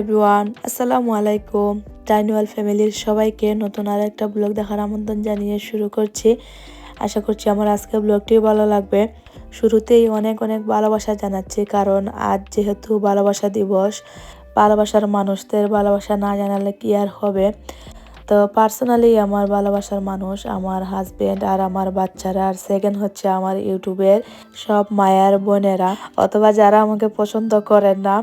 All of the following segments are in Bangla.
এভরিওয়ান আসসালামু আলাইকুম ডাইনুয়াল ফ্যামিলির সবাইকে নতুন আর একটা ব্লগ দেখার আমন্ত্রণ জানিয়ে শুরু করছি। আশা করছি আমার আজকের ব্লগটি ভালো লাগবে। শুরুতেই অনেক অনেক ভালোবাসা জানাচ্ছি, কারণ আজ যেহেতু ভালোবাসা দিবস, ভালোবাসার মানুষদের ভালোবাসা না জানালে কি আর হবে? তো পার্সোনালি আমার ভালোবাসার মানুষ আমার হাজবেন্ড আর আমার বাচ্চারা, আর সেকেন্ড হচ্ছে আমার ইউটিউবের সব মায়ার বোনেরা। অথবা যারা আমাকে পছন্দ করেন না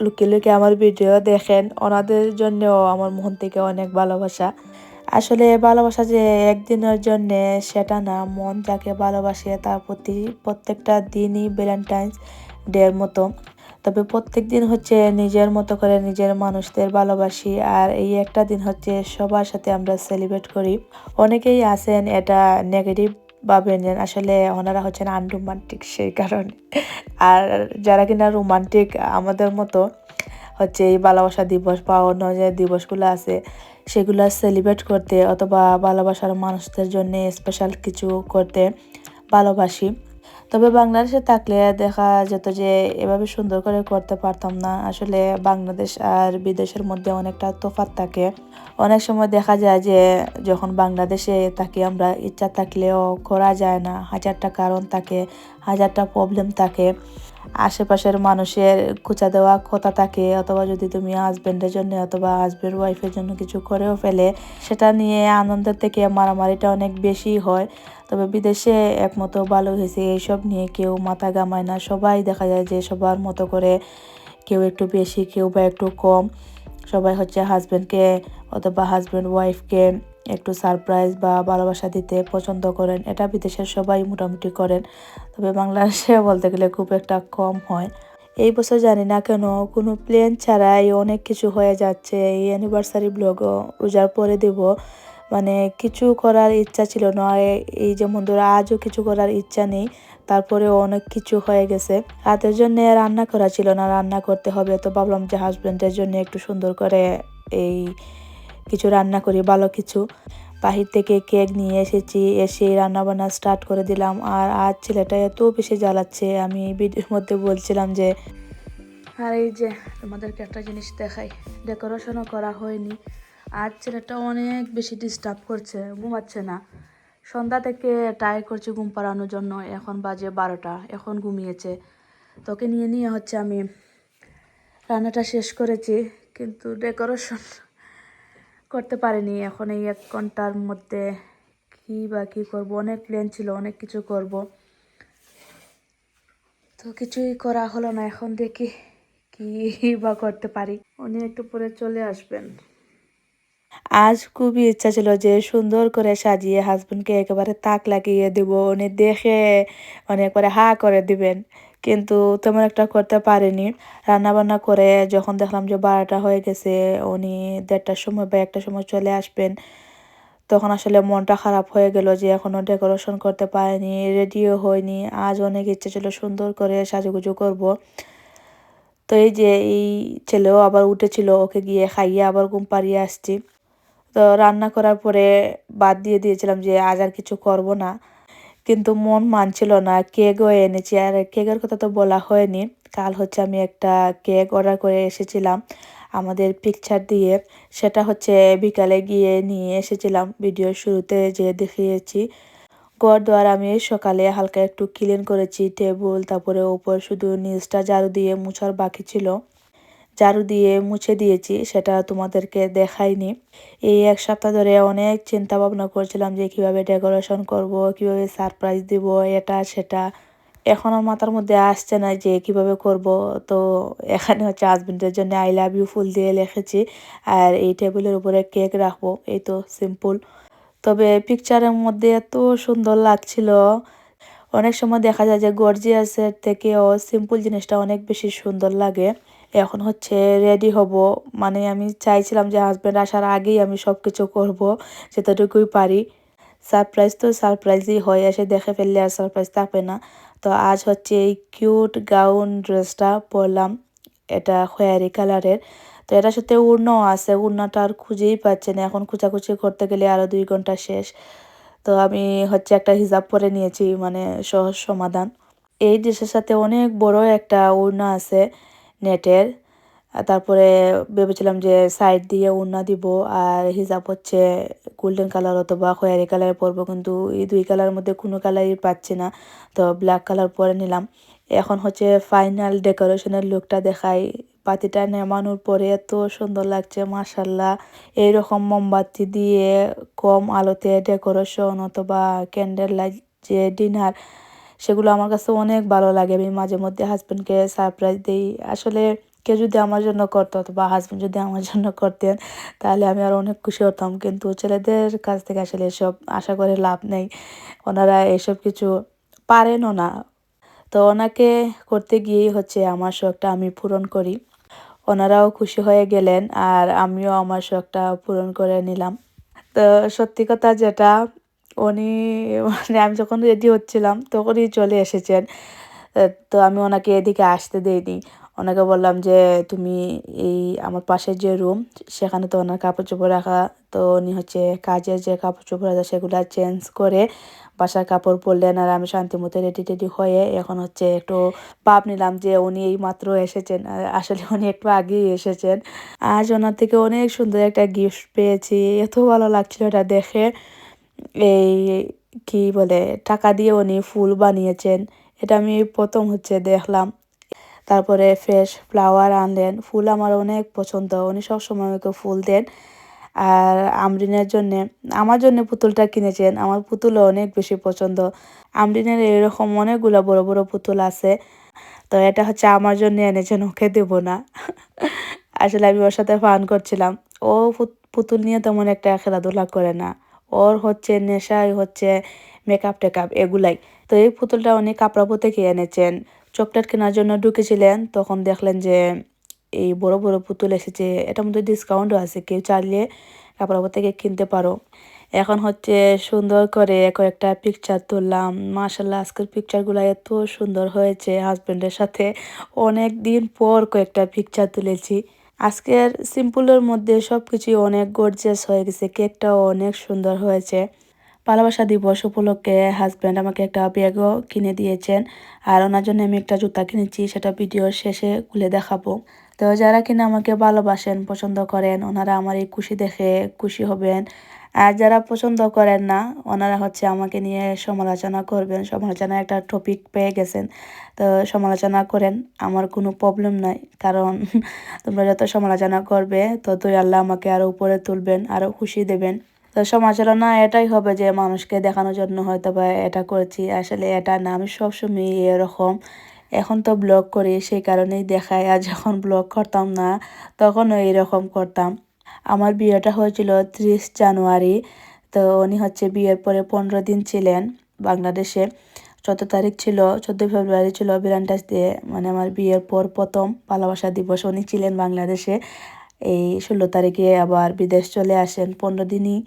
লুকিয়ে লুকিয়ে আমার ভিডিও দেখেন। ওনাদের জন্যও আমার মন থেকে অনেক ভালোবাসা। আসলে ভালোবাসা যে একদিনের জন্য, সেটা না। মন যাকে ভালোবাসে, তার প্রতি প্রত্যেকটা দিনই ভ্যালেন্টাইন্স ডের মতো। তবে প্রত্যেক দিন হচ্ছে নিজের মতো করে নিজের মানুষদের ভালোবাসি। আর এই একটা দিন হচ্ছে সবার সাথে আমরা সেলিব্রেট করি। অনেকেই আছেন এটা নেগেটিভ ভাবেন আসলে ওনারা হচ্ছেন আনরোমান্টিক সেই কারণে। আর যারা কিনা রোমান্টিক আমাদের মতো হচ্ছে এই ভালোবাসা দিবস বা অন্য যে দিবসগুলো আছে, সেগুলো সেলিব্রেট করতে অথবা ভালোবাসার মানুষদের জন্য স্পেশাল কিছু করতে ভালোবাসি। তবে বাংলাদেশে থাকলে দেখা যেত যে এভাবে সুন্দর করে করতে পারতাম না। আসলে বাংলাদেশ আর বিদেশের মধ্যে অনেকটা তোফাত থাকে। অনেক সময় দেখা যায় যে যখন বাংলাদেশে থাকি আমরা, ইচ্ছা থাকলেও করা যায় না। হাজারটা কারণ থাকে, হাজারটা প্রবলেম থাকে। আশেপাশের মানুষের খুঁচা দেওয়া কথা থাকে, অথবা যদি তুমি হাজব্যান্ডের জন্য অথবা হাজব্যান্ড ওয়াইফের জন্য কিছু করেও ফেলে, সেটা নিয়ে আনন্দের থেকে মারামারিটা অনেক বেশি হয়। তবে বিদেশে একমতো ভালো হয়েছে এইসব নিয়ে, কেউ মাথা গামায় না। সবাই দেখা যায় যে সবার মতো করে কেউ একটু বেশি, কেউ বা একটু কম। সবাই হচ্ছে হাজব্যান্ডকে অথবা হাজব্যান্ড ওয়াইফকে একটু সারপ্রাইজ বা ভালোবাসা দিতে পছন্দ করেন। এটা বিদেশের সবাই মোটামুটি করেন। তবে বাংলাদেশে বলতে গেলে খুব একটা কম হয়। এই বছর জানি না কেন কোনো প্লেন ছাড়াই অনেক কিছু হয়ে যাচ্ছে। এই অ্যানিভার্সারি ব্লগও রোজার পরে দেব। মানে কিছু করার ইচ্ছা ছিল না। এই যেমন ধরো আজও কিছু করার ইচ্ছা নেই। তারপরে অনেক কিছু হয়ে গেছে। রাতের জন্য রান্না করা ছিল না। রান্না করতে হবে। তো ভাবলাম যে হাজব্যান্ডের জন্য একটু সুন্দর করে এই কিছু রান্না করি, ভালো কিছু। বাহির থেকে কেক নিয়ে এসেছি, এসে রান্না বান্না স্টার্ট করে দিলাম। আর আজ ছেলেটা এত বেশি জ্বালাচ্ছে, আমি ভিডিওর মধ্যে বলছিলাম যে, আর এই যে, তোমাদেরকে একটা জিনিস দেখাই। ডেকোরেশনও করা হয়নি। আর ছেলেটা অনেক বেশি ডিস্টার্ব করছে, ঘুমাচ্ছে না। সন্ধ্যা থেকে ট্রাই করছি ঘুম পাড়ানোর জন্য, এখন বাজে বারোটা, এখন ঘুমিয়েছে। তোকে নিয়ে নিয়ে হচ্ছে আমি রান্নাটা শেষ করেছি, কিন্তু ডেকোরেশন করতে পারিনি। এখন এই এক ঘণ্টার মধ্যে কি বা কী করব? অনেক প্ল্যান ছিল, অনেক কিছু করব। তো কিছুই করা হলো না। এখন দেখি কি বা করতে পারি। উনি একটু পরে চলে আসবেন। আজ খুবই ইচ্ছা ছিল যে সুন্দর করে সাজিয়ে হাজবেন্ডকে একেবারে তাক লাগিয়ে দেব। উনি দেখে মানে একবারে হা করে দিবেন। কিন্তু তেমন একটা করতে পারিনি। রান্নাবান্না করে যখন দেখলাম যে বারোটা হয়ে গেছে, উনি দেড়টার সময় বা একটার সময় চলে আসবেন, তখন আসলে মনটা খারাপ হয়ে গেল যে এখনও ডেকোরেশন করতে পারিনি রেডিও হয়নি। আজ অনেক ইচ্ছে ছিল সুন্দর করে সাজুগুজু করব। তো এই যে এই ছেলেও আবার উঠেছিল, ওকে গিয়ে খাইয়ে আবার ঘুম পাড়িয়ে আসছি। তো রান্না করার পরে বাদ দিয়ে দিয়েছিলাম যে আজ আর কিছু করব না। কিন্তু মন মানছিল না কেকও এনেছি। আর কেকের কথা তো বলা হয়নি। কাল হচ্ছে আমি একটা কেক অর্ডার করে এসেছিলাম আমাদের পিকচার দিয়ে। সেটা হচ্ছে বিকালে গিয়ে নিয়ে এসেছিলাম ভিডিও শুরুতে যে দেখিয়েছি। ঘর দ্বার আমি সকালে হালকা একটু ক্লিন করেছি টেবিল তারপরে ওপর শুধু নিচটা ঝাড়ু দিয়ে মুছার বাকি ছিল। ঝাড়ু দিয়ে মুছে দিয়েছি, সেটা তোমাদেরকে দেখাইনি। এই এক সপ্তাহ ধরে অনেক চিন্তা ভাবনা করছিলাম যে কীভাবে ডেকোরেশন করব, কীভাবে সারপ্রাইজ দিব, এটা, সেটা। এখন আমার মাথার মধ্যে আসছে না যে কীভাবে করব। তো এখানে হচ্ছে হাজবেন্ডের জন্য আই লাভ ইউ ফুল দিয়ে লিখেছি, আর এই টেবিলের উপরে কেক রাখব। এই তো সিম্পল তবে পিকচারের মধ্যে এত সুন্দর লাগছিল। অনেক সময় দেখা যায় যে গর্জিয়াসের থেকেও সিম্পল জিনিসটা অনেক বেশি সুন্দর লাগে। এখন হচ্ছে রেডি হব। মানে আমি চাইছিলাম যে হাজব্যান্ড আসার আগেই আমি সব কিছু করব, যতটুকুই পারি। সারপ্রাইজ তো সারপ্রাইজই হয়, এসে দেখে ফেললে আর সারপ্রাইজ থাকবে না। তো আজ হচ্ছে এই কিউট গাউন ড্রেসটা পরলাম। এটা খয়ারি কালারের তো এটার সাথে উড়নাও আছে, উড়নাটা আর খুঁজেই পাচ্ছে না। এখন খুঁচাখুচি করতে গেলে আরও দুই ঘণ্টা শেষ। তো আমি হচ্ছে একটা হিজাব পরে নিয়েছি মানে সহজ সমাধান। এই ড্রেসের সাথে অনেক বড় একটা উড়না আছে। নেটের। তারপরে ভেবেছিলাম যে সাইড দিয়ে উন্না দিব, আর হিজাব হচ্ছে গোল্ডেন কালার অথবা খয়েরি কালার পরবো, কিন্তু এই দুই কালারের মধ্যে কোনো কালারই পাচ্ছি না। তো ব্ল্যাক কালার পরে নিলাম। এখন হচ্ছে ফাইনাল ডেকোরেশনের লুকটা দেখাই। পাতিটা নেমানোর পরে এত সুন্দর লাগছে মাসাল্লাহ এইরকম মোমবাতি দিয়ে কম আলোতে ডেকোরেশন অথবা ক্যান্ডেল লাইট যে ডিনার সেগুলো আমার কাছে অনেক ভালো লাগে। আমি মাঝে মধ্যে হাজব্যান্ডকে সারপ্রাইজ দিই। আসলে কেউ যদি আমার জন্য করতো অথবা হাজব্যান্ড যদি আমার জন্য করতেন, তাহলে আমি আর অনেক খুশি হতাম। কিন্তু ছেলেদের কাছ থেকে আসলে এসব আশা করে লাভ নেই। ওনারা এসব কিছু পারেনও না। তো ওনাকে করতে গিয়েই হচ্ছে আমার শখটা আমি পূরণ করি। ওনারাও খুশি হয়ে গেলেন আর আমিও আমার শখটা পূরণ করে নিলাম। তো সত্যি কথা যেটা উনি মানে আমি যখন রেডি হচ্ছিলাম, তখনই চলে এসেছেন। তো আমি ওনাকে এদিকে আসতে দেইনি। ওনাকে বললাম যে, তুমি এই আমার পাশের যে রুম সেখানে তো ওনার কাপড় চোপড় রাখা, তো উনি হচ্ছে কাজের যে কাপড় চোপড় আছে, সেগুলো চেঞ্জ করে বাসার কাপড় পরলেন আর আমি শান্তি মতো রেডি টেডি হয়ে এখন হচ্ছে একটু ভাব নিলাম যে উনি এই মাত্র এসেছেন। আসলে উনি একটু আগেই এসেছেন। আজ ওনার থেকে অনেক সুন্দর একটা গিফট পেয়েছি। এত ভালো লাগছিল এটা দেখে। এই কি বলে, টাকা দিয়ে উনি ফুল বানিয়েছেন। এটা আমি প্রথম হচ্ছে দেখলাম। তারপরে ফ্রেশ ফ্লাওয়ার আনলেন। ফুল আমার অনেক পছন্দ। উনি সবসময় আমাকে ফুল দেন। আর আমরিনের জন্যে, আমার জন্য পুতুলটা কিনেছেন। আমার পুতুলও অনেক বেশি পছন্দ। আমরিনের এরকম অনেকগুলো বড় বড় পুতুল আছে। তো এটা হচ্ছে আমার জন্য এনেছেন, ওকে দেব না। আসলে আমি ওর সাথে ফান করছিলাম। ও পুত- পুতুল নিয়ে তেমন একটা খেলাধুলা করে না। ওর হচ্ছে নেশাই হচ্ছে মেকআপ টেকআপ এগুলাই। তো এই পুতুলটা উনি কাপড়াপো থেকে এনেছেন। চকলেট কেনার জন্য ঢুকেছিলেন, তখন দেখলেন যে এই বড় বড় পুতুল এসেছে। এটার মধ্যে ডিসকাউন্টও আছে, কেউ চাইলে কাপড়াপো থেকে কিনতে পারো। এখন হচ্ছে সুন্দর করে কয়েকটা পিকচার তুললাম। মাশাল্লাহ আজকের পিকচারগুলো এত সুন্দর হয়েছে হাজব্যান্ডের সাথে। অনেক দিন পর কয়েকটা পিকচার তুলেছি। আজকের সিম্পলের মধ্যে সব কিছুই অনেক গর্জিয়াস হয়ে গেছে কেকটাও অনেক সুন্দর হয়েছে। ভালোবাসা দিবস উপলক্ষে হাজব্যান্ড আমাকে একটা ব্যাগও কিনে দিয়েছেন, আর ওনার জন্য আমি একটা জুতা কিনেছি, সেটা ভিডিওর শেষে খুলে দেখাবো। তো যারা কিনা আমাকে ভালোবাসেন, পছন্দ করেন, ওনারা আমার এই খুশি দেখে খুশি হবেন। আর যারা পছন্দ করেন না, ওনারা হচ্ছে আমাকে নিয়ে সমালোচনা করবেন। সমালোচনার একটা টপিক পেয়ে গেছেন। তো সমালোচনা করেন, আমার কোনো প্রবলেম নাই। কারণ তোমরা যত সমালোচনা করবে, ততই আল্লাহ আমাকে আরও উপরে তুলবেন আরও খুশি দেবেন। তো সমালোচনা এটাই হবে যে মানুষকে দেখানোর জন্য হয়তো বা এটা করেছি। আসলে এটা না, আমি সবসময় এরকম। এখন তো ব্লগ করি, সেই কারণেই দেখায়। আর যখন ব্লগ করতাম না, তখনও এরকম করতাম। আমার বিয়েটা হয়েছিল ত্রিশ জানুয়ারি, তো উনি হচ্ছে বিয়ের পরে পনেরো দিন ছিলেন বাংলাদেশে। চোদ্দ তারিখ ছিল চোদ্দোই ফেব্রুয়ারি ছিল বিরানটাস দিয়ে মানে আমার বিয়ের পর প্রথম ভালোবাসা দিবস উনি ছিলেন বাংলাদেশে। এই ষোলো তারিখে আবার বিদেশ চলে আসেন, পনেরো দিনই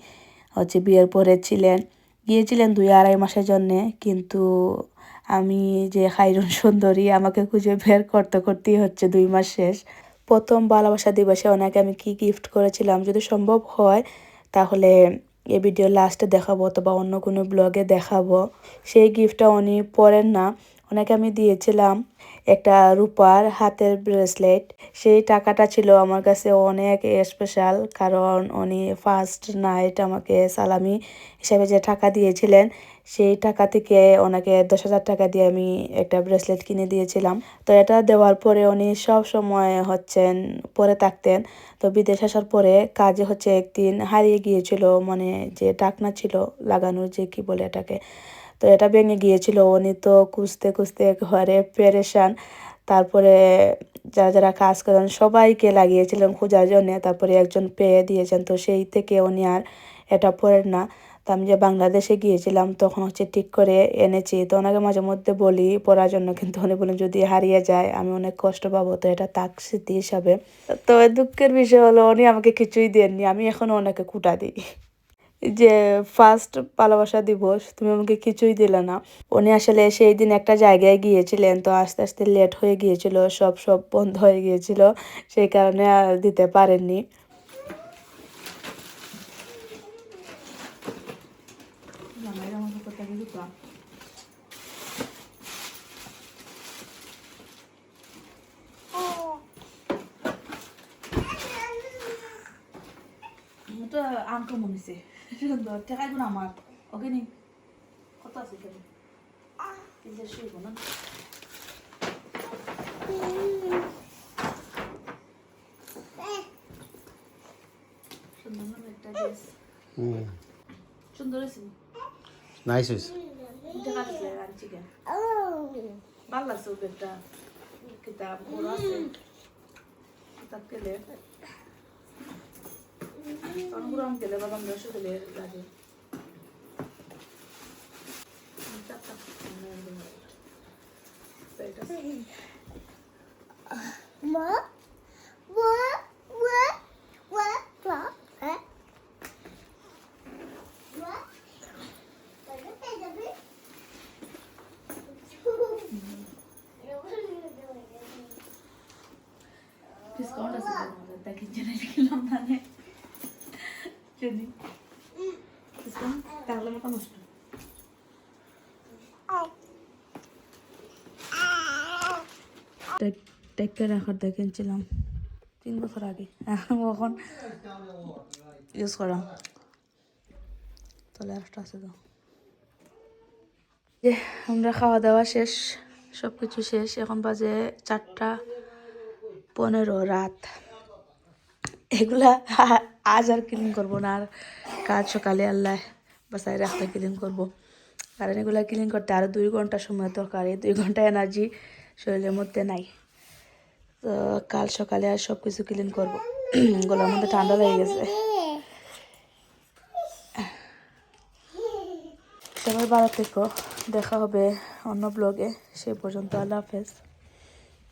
হচ্ছে বিয়ের পরে ছিলেন। গিয়েছিলেন দুই আড়াই মাসের জন্যে, কিন্তু আমি যে খাইরুন সুন্দরী, আমাকে খুঁজে বের করতে করতেই হচ্ছে দুই মাস শেষ। প্রথম ভালোবাসা দিবসে ওনাকে আমি কি গিফট করেছিলাম যদি সম্ভব হয়, তাহলে এই ভিডিও লাস্টে দেখাবো অথবা অন্য কোনো ব্লগে দেখাবো। সেই গিফটটা উনি পরেন না, ওনাকে আমি দিয়েছিলাম। একটা রূপার হাতের ব্রেসলেট। সেই টাকাটা ছিল আমার কাছে অনেক স্পেশাল কারণ উনি ফার্স্ট নাইট আমাকে সালামি হিসাবে যে টাকা দিয়েছিলেন, সেই টাকা থেকে ওনাকে দশ হাজার টাকা দিয়ে আমি একটা ব্রেসলেট কিনে দিয়েছিলাম। তো এটা দেওয়ার পরে উনি সব সময় হচ্ছেন, পরে থাকতেন। তো বিদেশ আসার পরে কাজে হচ্ছে একদিন হারিয়ে গিয়েছিল মানে যে ডাকনা ছিল লাগানোর যে কি বলে এটাকে তো এটা ভেঙে গিয়েছিল। উনি তো খুঁজতে খুঁজতে ঘরে পেরেশান। তারপরে যারা যারা কাজ করেন, সবাইকে লাগিয়েছিলেন খোঁজার জন্যে। তারপরে একজন পেয়ে দিয়েছেন। তো সেই থেকে উনি আর এটা পড়েন না। তো আমি যে বাংলাদেশে গিয়েছিলাম, তখন হচ্ছে ঠিক করে এনেছি। তো ওনাকে মাঝে মধ্যে বলি পড়ার জন্য, কিন্তু উনি বলেন, যদি হারিয়ে যায়, আমি অনেক কষ্ট পাবো। তো এটা তাক স্মৃতি হিসাবে। তো দুঃখের বিষয় হলো, উনি আমাকে কিছুই দেননি। আমি এখনও ওনাকে কুটা দিই। যে ফার্স্ট ভালোবাসা দিবস, তুমি আমাকে কিছুই দিলে না। উনি আসলে সেই দিন একটা জায়গায় গিয়েছিলেন, তো আস্তে আস্তে লেট হয়ে গিয়েছিল, সব সব বন্ধ হয়ে গিয়েছিল, সেই কারণে আর দিতে পারেননি। তো আঙ্কা মনে আম কমন হয়েছে সুন্দর ঠেকাই গুণ আমার ওকে নি কত আছে কেন এই যে শুইব না সুন্দর না একটা ড্রেস হুম সুন্দর হয়েছে নাইস হয়েছে ঠেকা দিছে আনছি কেন ভালো লাগছে ওকে একটা কিতাব বড় আছে কিতাব কেলে অনেকগুলো আম কেলে বাদাম রস কেলে লাগে চারটা এটা Mơ, mơ, mơ, mơ, mơ, hả? Mơ, টেককে রাখার দেখেছিলাম তিন বছর আগে। এখন ইউজ করা। তাহলে একটা আছে তো। যে আমরা খাওয়া দাওয়া শেষ সব কিছু শেষ। এখন বাজে চারটা পনেরো রাত। এগুলা আজ আর ক্লিন করব না। আর কাজ সকালে আল্লাহ বাসায় রাখতে ক্লিন করব। কারণ এগুলা ক্লিন করতে আরও দুই ঘণ্টা সময় দরকার। এই দুই ঘণ্টা এনার্জি শরীরের মধ্যে নাই। তো কাল সকালে আর সব কিছু ক্লিন করব। গলার মধ্যে ঠান্ডা লেগে গেছে। সবাই ভালো থেকে। দেখা হবে অন্য ব্লগে সেই পর্যন্ত আল্লাহ হাফেজ।